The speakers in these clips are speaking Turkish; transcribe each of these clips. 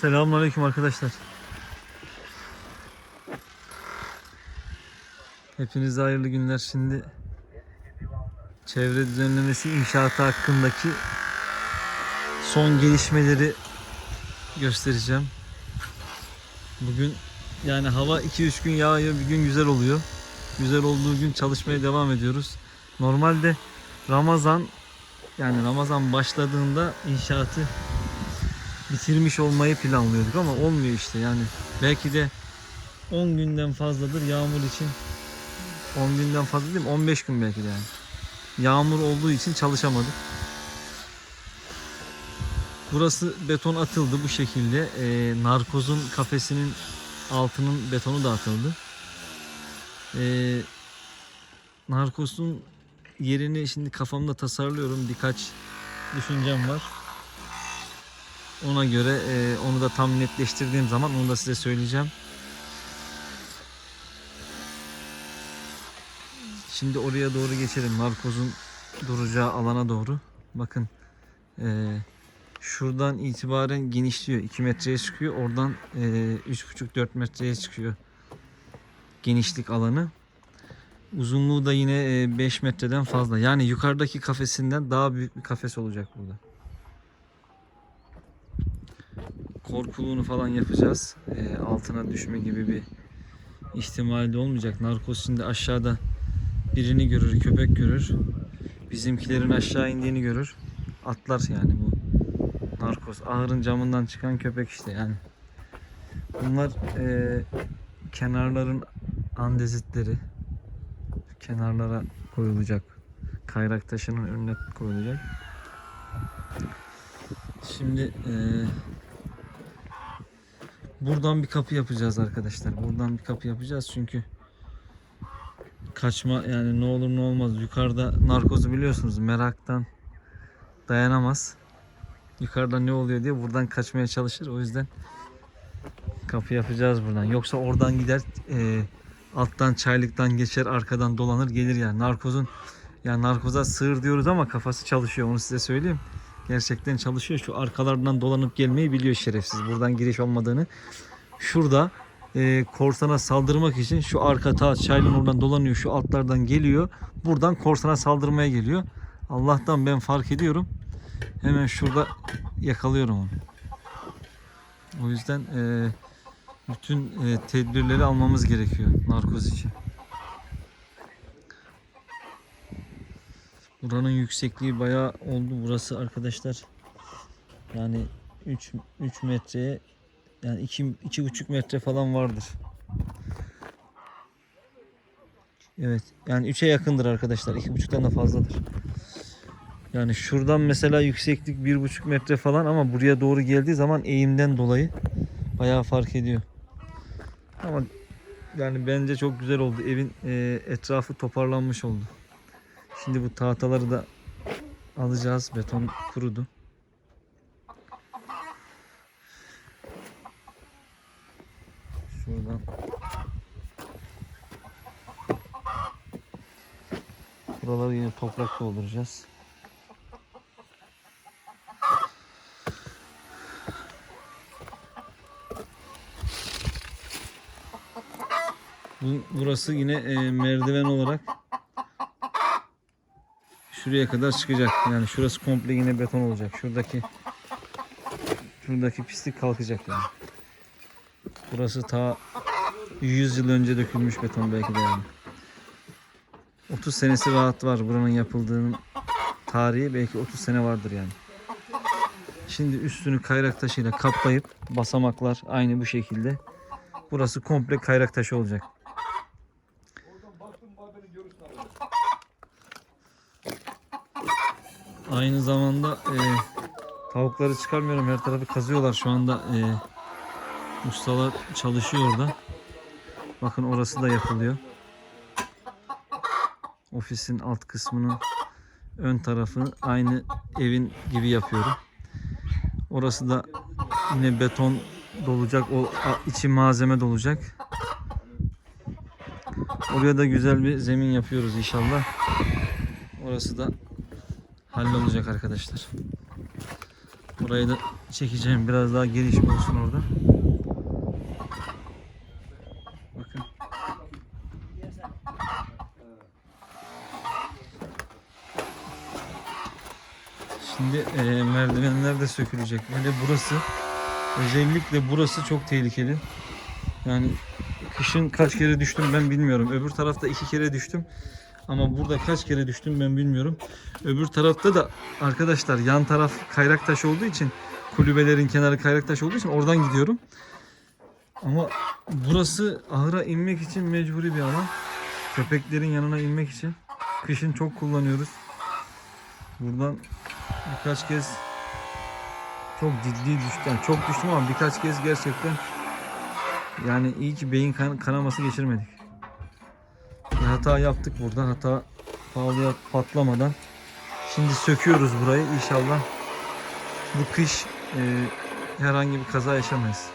Selamünaleyküm arkadaşlar. Hepinize hayırlı günler. Şimdi çevre düzenlemesi inşaatı hakkındaki son gelişmeleri göstereceğim. Bugün yani hava 2-3 gün yağıyor, bir gün güzel oluyor. Güzel olduğu gün çalışmaya devam ediyoruz. Normalde Ramazan yani Ramazan başladığında inşaatı bitirmiş olmayı planlıyorduk ama olmuyor işte yani. Belki de 10 günden fazladır yağmur için 10 günden fazla değil mi? 15 gün belki de yani. Yağmur olduğu için çalışamadık. Burası beton atıldı bu şekilde. Ee, narkozun kafesinin altının betonu da atıldı. Ee, narkozun yerini şimdi kafamda tasarlıyorum. Birkaç düşüncem var. Ona göre e, onu da tam netleştirdiğim zaman onu da size söyleyeceğim. Şimdi oraya doğru geçelim. Narkozun duracağı alana doğru. Bakın e, şuradan itibaren genişliyor. 2 metreye çıkıyor. Oradan e, 3,5-4 metreye çıkıyor. Genişlik alanı. Uzunluğu da yine e, 5 metreden fazla. Yani yukarıdaki kafesinden daha büyük bir kafes olacak burada. Korkuluğunu falan yapacağız. Ee, altına düşme gibi bir ihtimali de olmayacak. Narkoz şimdi aşağıda birini görür, köpek görür. Bizimkilerin aşağı indiğini görür. Atlar yani bu. Narkoz. Ahırın camından çıkan köpek işte yani. Bunlar e, kenarların andezitleri. Kenarlara koyulacak. Kayrak taşının önüne koyulacak. Şimdi eee Buradan bir kapı yapacağız arkadaşlar. Buradan bir kapı yapacağız çünkü kaçma yani ne olur ne olmaz. Yukarıda narkozu biliyorsunuz meraktan dayanamaz. Yukarıda ne oluyor diye buradan kaçmaya çalışır. O yüzden kapı yapacağız buradan. Yoksa oradan gider e, alttan çaylıktan geçer arkadan dolanır gelir yani. Narkozun yani narkoza sığır diyoruz ama kafası çalışıyor onu size söyleyeyim. Gerçekten çalışıyor. Şu arkalardan dolanıp gelmeyi biliyor şerefsiz. Buradan giriş olmadığını. Şurada e, korsana saldırmak için şu arka ta çaylın oradan dolanıyor. Şu altlardan geliyor. Buradan korsana saldırmaya geliyor. Allah'tan ben fark ediyorum. Hemen şurada yakalıyorum onu. O yüzden e, bütün e, tedbirleri almamız gerekiyor narkoz için. Buranın yüksekliği bayağı oldu burası arkadaşlar. Yani 3 3 metreye yani 2 2,5 metre falan vardır. Evet. Yani 3'e yakındır arkadaşlar. 2,5'tan da fazladır. Yani şuradan mesela yükseklik 1,5 metre falan ama buraya doğru geldiği zaman eğimden dolayı bayağı fark ediyor. Ama yani bence çok güzel oldu. Evin e, etrafı toparlanmış oldu. Şimdi bu tahtaları da alacağız. Beton kurudu. Şuradan Buraları yine toprak dolduracağız. Bu- Burası yine e, merdiven olarak şuraya kadar çıkacak. Yani şurası komple yine beton olacak. Şuradaki şuradaki pislik kalkacak yani. Burası ta 100 yıl önce dökülmüş beton belki de yani. 30 senesi rahat var buranın yapıldığının tarihi belki 30 sene vardır yani. Şimdi üstünü kayrak taşıyla kaplayıp basamaklar aynı bu şekilde. Burası komple kayrak taşı olacak. Aynı zamanda e, tavukları çıkarmıyorum. Her tarafı kazıyorlar şu anda. E, ustalar çalışıyor orada. Bakın orası da yapılıyor. Ofisin alt kısmının ön tarafını aynı evin gibi yapıyorum. Orası da yine beton dolacak. O içi malzeme dolacak. Oraya da güzel bir zemin yapıyoruz inşallah. Orası da hallolacak arkadaşlar. Burayı da çekeceğim. Biraz daha geniş olsun orada. Bakın. Şimdi eee, merdivenler de sökülecek. Hele burası özellikle burası çok tehlikeli. Yani kışın kaç kere düştüm ben bilmiyorum. Öbür tarafta iki kere düştüm. Ama burada kaç kere düştüm ben bilmiyorum. Öbür tarafta da arkadaşlar yan taraf kayrak taş olduğu için kulübelerin kenarı kayrak taş olduğu için oradan gidiyorum. Ama burası ahıra inmek için mecburi bir alan. Köpeklerin yanına inmek için. Kışın çok kullanıyoruz. Buradan birkaç kez çok ciddi düştüm. Yani çok düştüm ama birkaç kez gerçekten yani iyi ki beyin kan- kanaması geçirmedik. Hata yaptık burada. Hata pahalıya patlamadan. Şimdi söküyoruz burayı. İnşallah bu kış e, herhangi bir kaza yaşamayız.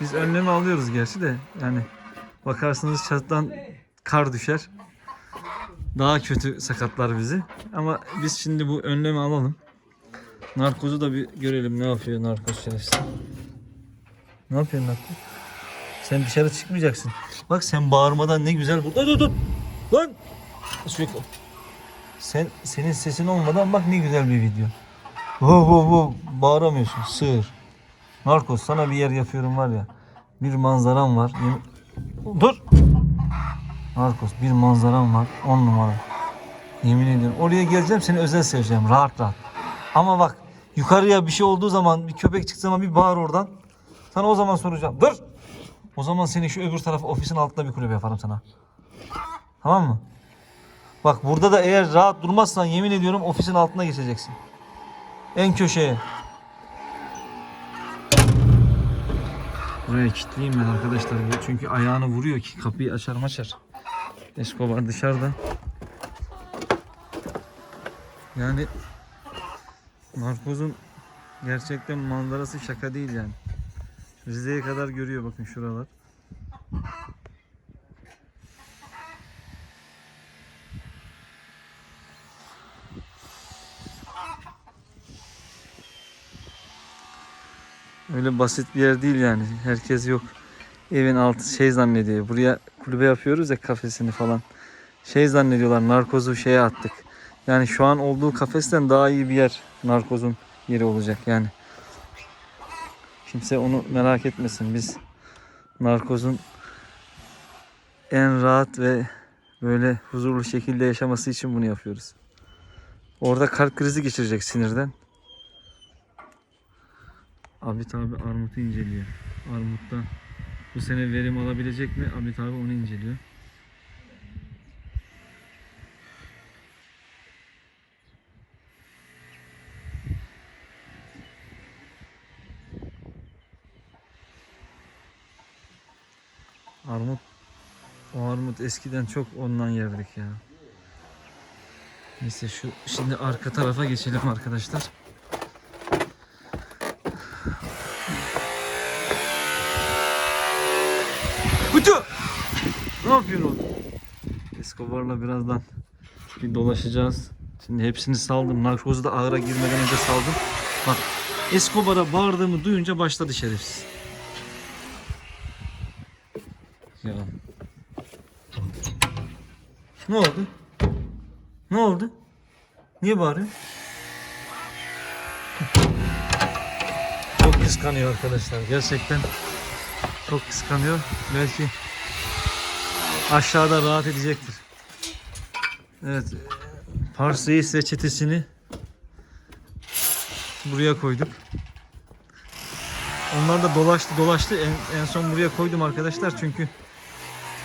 Biz önlemi alıyoruz gerçi de yani bakarsınız çatıdan kar düşer. Daha kötü sakatlar bizi. Ama biz şimdi bu önlemi alalım. Narkozu da bir görelim ne yapıyor narkoz şerefsiz. Ne yapıyorsun narkoz? Sen dışarı çıkmayacaksın. Bak sen bağırmadan ne güzel burada dur dur. Lan. Sürekli. Sen senin sesin olmadan bak ne güzel bir video. Ho ho ho bağıramıyorsun sığır. Narkoz sana bir yer yapıyorum var ya. Bir manzaram var. Yemin- Dur. Narkoz bir manzaram var. On numara. Yemin ediyorum. Oraya geleceğim seni özel seveceğim. Rahat rahat. Ama bak yukarıya bir şey olduğu zaman bir köpek çıktığı zaman bir bağır oradan. Sana o zaman soracağım. Dur. O zaman seni şu öbür taraf ofisin altında bir kulübe yaparım sana. Tamam mı? Bak burada da eğer rahat durmazsan yemin ediyorum ofisin altına geçeceksin. En köşeye. Buraya kilitleyeyim ben arkadaşlar. Çünkü ayağını vuruyor ki kapıyı açar maçar. Escobar dışarıda. Yani Narkoz'un gerçekten manzarası şaka değil yani. Rize'ye kadar görüyor bakın şuralar. Öyle basit bir yer değil yani. Herkes yok. Evin altı şey zannediyor. Buraya kulübe yapıyoruz ya kafesini falan. Şey zannediyorlar narkozu şeye attık. Yani şu an olduğu kafesten daha iyi bir yer narkozun yeri olacak yani. Kimse onu merak etmesin. Biz narkozun en rahat ve böyle huzurlu şekilde yaşaması için bunu yapıyoruz. Orada kalp krizi geçirecek sinirden. Abit abi armutu inceliyor. Armuttan bu sene verim alabilecek mi? Abit abi onu inceliyor. Armut eskiden çok ondan yerdik ya. Neyse şu şimdi arka tarafa geçelim arkadaşlar. Kutu! Ne yapıyorsun oğlum? Escobar'la birazdan bir dolaşacağız. Şimdi hepsini saldım. Narkozu da ağıra girmeden önce saldım. Bak Escobar'a bağırdığımı duyunca başladı şerefsiz. Ne oldu? Ne oldu? Niye bağırıyor? Çok kıskanıyor arkadaşlar. Gerçekten çok kıskanıyor. Belki aşağıda rahat edecektir. Evet. Pars Reis ve çetesini buraya koyduk. Onlar da dolaştı dolaştı. En, en son buraya koydum arkadaşlar çünkü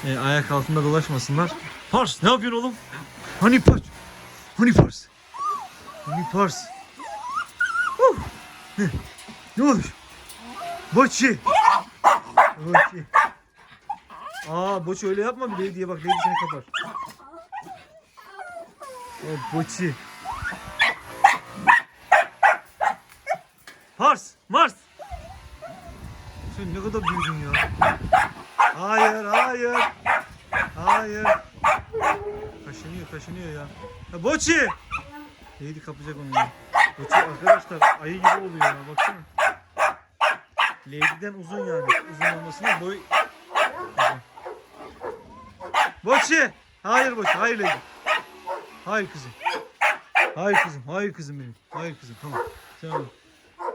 e, ayak altında dolaşmasınlar. Pars ne yapıyorsun oğlum? Hani Pars? Hani Pars? Hani Pars? Huh! Ne? Ne olmuş? Boçi! Boçi! Aa Boçi öyle yapma bir diye bak Lady seni kapar. O Boçi. Pars! Mars! Sen ne kadar büyüdün ya. Hayır, hayır. Hayır. Kaşınıyor, ya. ya Boçi! Neydi kapacak onu ya. Çok arkadaşlar ayı gibi oluyor ya baksana. Lady'den uzun yani. Uzun olmasına boy... Boşi! Hayır Boşi, hayır Lady. Hayır kızım. Hayır kızım, hayır kızım benim. Hayır kızım, tamam. Tamam.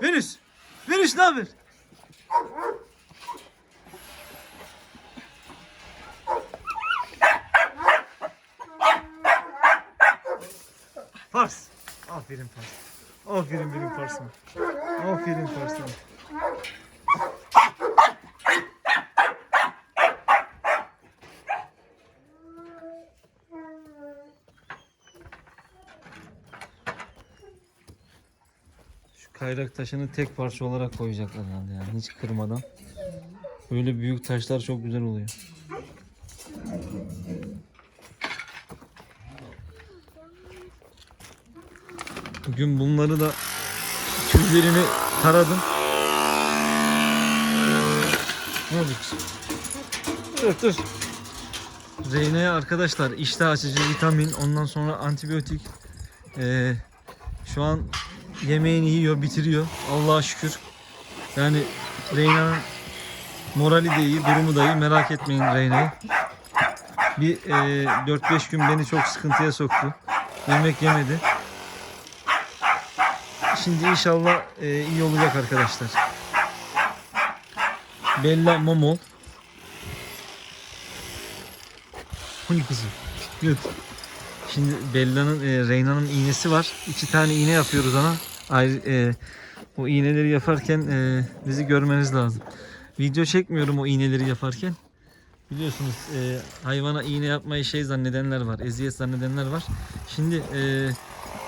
Venüs! Venüs ne haber? Pars. Aferin Pars. Aferin benim Pars'ıma. Aferin Pars'ıma. Şu kayrak taşını tek parça olarak koyacaklar herhalde yani hiç kırmadan. Böyle büyük taşlar çok güzel oluyor. Bugün bunları da tüylerini taradım. Ne oldu? Dur dur. Zeynep'e arkadaşlar iştah açıcı vitamin ondan sonra antibiyotik ee, şu an yemeğini yiyor bitiriyor Allah'a şükür. Yani Reyna'nın morali de iyi durumu da iyi merak etmeyin Reyna'yı. Bir ee, 4-5 gün beni çok sıkıntıya soktu. Yemek yemedi. Şimdi inşallah e, iyi olacak arkadaşlar. Bella Momol. Hani kızım? Yok. Şimdi Bella'nın, e, Reyna'nın iğnesi var. İki tane iğne yapıyoruz ona. Ayrı, e, o iğneleri yaparken e, bizi görmeniz lazım. Video çekmiyorum o iğneleri yaparken. Biliyorsunuz e, hayvana iğne yapmayı şey zannedenler var. Eziyet zannedenler var. Şimdi e,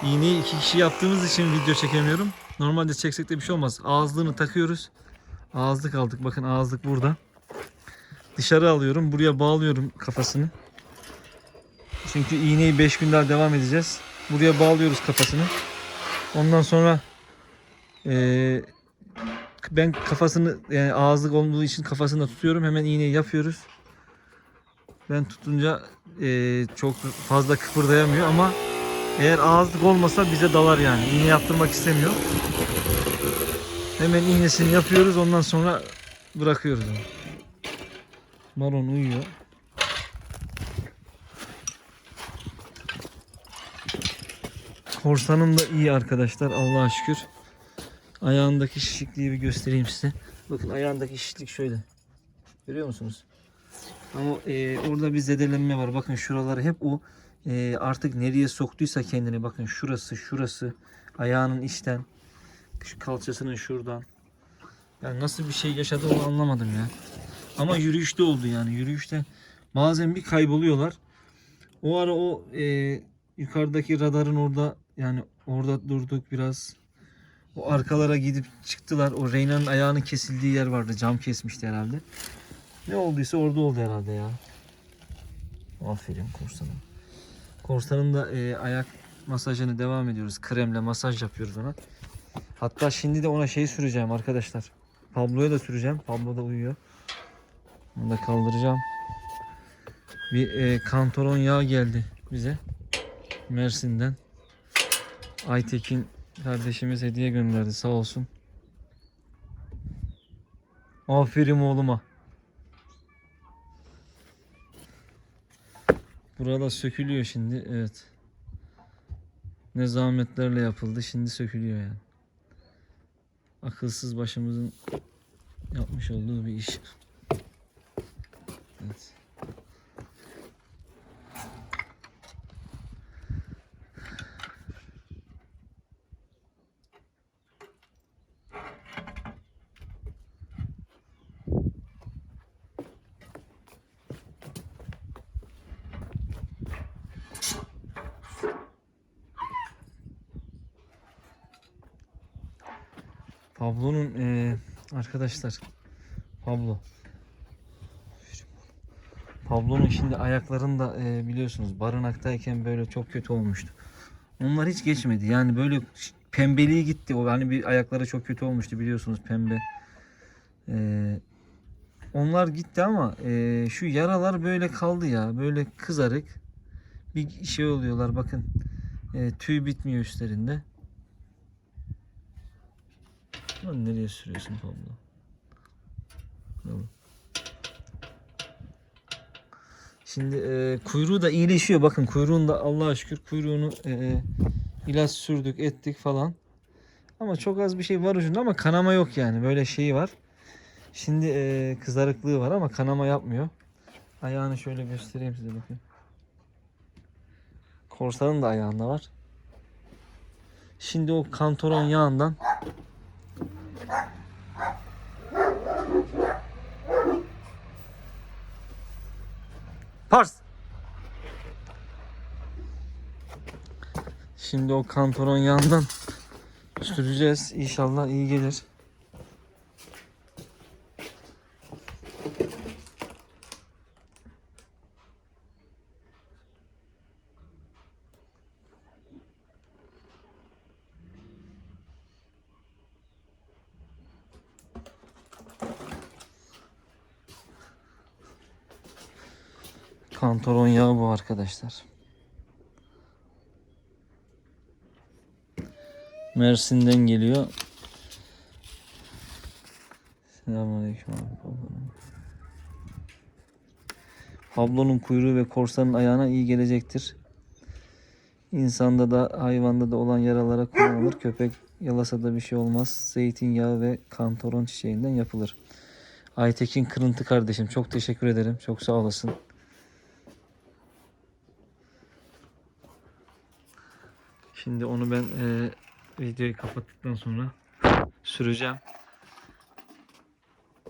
iğneyi iki kişi yaptığımız için video çekemiyorum. Normalde çeksek de bir şey olmaz. Ağızlığını takıyoruz. Ağızlık aldık. Bakın ağızlık burada. Dışarı alıyorum. Buraya bağlıyorum kafasını. Çünkü iğneyi 5 gün daha devam edeceğiz. Buraya bağlıyoruz kafasını. Ondan sonra eee, ben kafasını yani ağızlık olduğu için kafasını tutuyorum. Hemen iğneyi yapıyoruz. Ben tutunca eee, çok fazla kıpırdayamıyor ama eğer ağızlık olmasa bize dalar yani. İğne yaptırmak istemiyor. Hemen iğnesini yapıyoruz. Ondan sonra bırakıyoruz onu. Maron uyuyor. Korsanım da iyi arkadaşlar. Allah'a şükür. Ayağındaki şişikliği bir göstereyim size. Bakın ayağındaki şişlik şöyle. Görüyor musunuz? Ama e, orada bir zedelenme var. Bakın şuraları hep o e, artık nereye soktuysa kendini. Bakın şurası, şurası. Ayağının içten. Şu kalçasının şuradan. Yani nasıl bir şey yaşadı onu anlamadım ya. Ama yürüyüşte oldu yani. Yürüyüşte bazen bir kayboluyorlar. O ara o e, yukarıdaki radarın orada yani orada durduk biraz. O arkalara gidip çıktılar. O Reyna'nın ayağının kesildiği yer vardı. Cam kesmişti herhalde. Ne olduysa orada oldu herhalde ya. Aferin korsanım. Korsanın da e, ayak masajını devam ediyoruz. Kremle masaj yapıyoruz ona. Hatta şimdi de ona şey süreceğim arkadaşlar. Pablo'ya da süreceğim. Pablo da uyuyor. Onu da kaldıracağım. Bir e, kantoron yağı geldi bize. Mersin'den. Aytekin kardeşimiz hediye gönderdi sağ olsun. Aferin oğluma. Burada sökülüyor şimdi. Evet. Ne zahmetlerle yapıldı. Şimdi sökülüyor yani. Akılsız başımızın yapmış olduğu bir iş. Pablo'nun eee, arkadaşlar Pablo Pablo'nun şimdi ayaklarında eee, biliyorsunuz barınaktayken böyle çok kötü olmuştu. Onlar hiç geçmedi. Yani böyle pembeliği gitti. O hani bir ayakları çok kötü olmuştu biliyorsunuz pembe. Eee, onlar gitti ama eee, şu yaralar böyle kaldı ya. Böyle kızarık bir şey oluyorlar bakın. Eee, tüy bitmiyor üstlerinde. Lan nereye sürüyorsun Pablo? Şimdi e, kuyruğu da iyileşiyor. Bakın kuyruğunda Allah'a şükür kuyruğunu e, ilaç sürdük ettik falan. Ama çok az bir şey var ucunda ama kanama yok yani. Böyle şeyi var. Şimdi e, kızarıklığı var ama kanama yapmıyor. Ayağını şöyle göstereyim size bakın. Korsanın da ayağında var. Şimdi o kantoron yağından Pars. Şimdi o kantoron yağından süreceğiz. İnşallah iyi gelir. Kantoron yağı bu arkadaşlar. Mersin'den geliyor. Selamünaleyküm abi Pablo'nun. Pablo'nun kuyruğu ve korsanın ayağına iyi gelecektir. İnsanda da hayvanda da olan yaralara kullanılır. Köpek yalasa da bir şey olmaz. Zeytinyağı ve kantaron çiçeğinden yapılır. Aytekin Kırıntı kardeşim çok teşekkür ederim. Çok sağ olasın. Şimdi onu ben e, videoyu kapattıktan sonra süreceğim.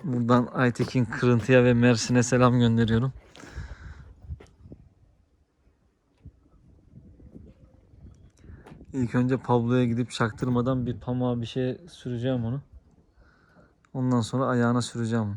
Buradan Aytekin Kırıntı'ya ve Mersin'e selam gönderiyorum. İlk önce Pablo'ya gidip çaktırmadan bir pamuğa bir şey süreceğim onu. Ondan sonra ayağına süreceğim. onu.